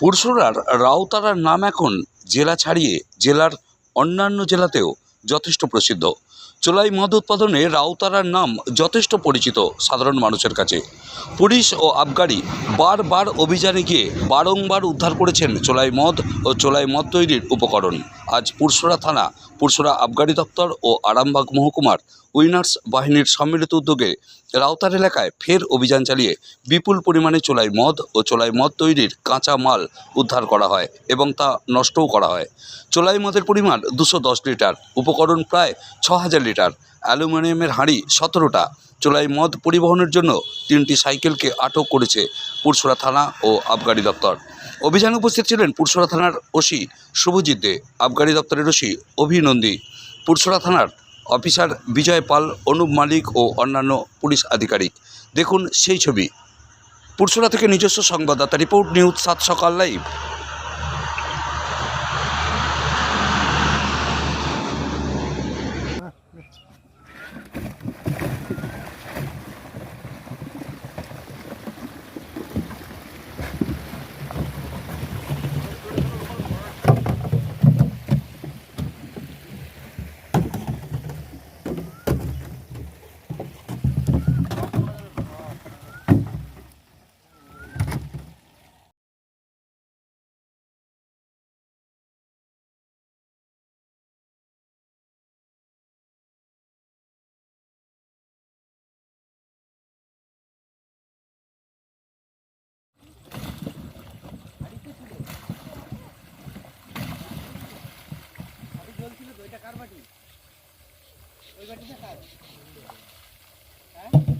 পুরসুরার রাউতারার নাম এখন জেলা ছাড়িয়ে জেলার অন্যান্য জেলাতেও যথেষ্ট প্রসিদ্ধ। চোলাই মদ উৎপাদনে রাউতারার নাম যথেষ্ট পরিচিত সাধারণ মানুষের কাছে। পুলিশ ও আবগারি বারবার অভিযানে গিয়ে বারংবার উদ্ধার করেছেন চোলাই মদ ও চোলাই মদ তৈরির উপকরণ। আজ পুরসুরা থানা, পুরসুরা আবগারি দপ্তর ও আরামবাগ মহকুমার উইনার্স বাহিনীর সম্মিলিত উদ্যোগে রাউতার এলাকায় ফের অভিযান চালিয়ে বিপুল পরিমাণে চোলাই মদ ও চোলাই মদ তৈরির কাঁচা মাল উদ্ধার করা হয় এবং তা নষ্টও করা হয়। চোলাই মদের পরিমাণ দুশো লিটার উপকরণ প্রায় ছ হাজার লিটার। অ্যালুমিনিয়ামের হাঁড়ি সতেরোটা। চোলাই মদ পরিবহনের জন্য তিনটি সাইকেলকে আটক করেছে পুরসুরা থানা ও আবগারি দপ্তর। অভিযানে উপস্থিত ছিলেন পুরসুরা থানার ওসি শুভজিৎ দে, আবগারি দপ্তরের ওসি অভিনন্দী। পুরসুরা থানার অফিসার বিজয় পাল, অনুপ মালিক ও অন্যান্য পুলিশ আধিকারিক। দেখুন সেই ছবি। পুরসুরা থেকে নিজস্ব সংবাদদাতা রিপোর্ট নিউজ সাত সকাল লাইভ। ওই বাটিটা খাও। হ্যাঁ?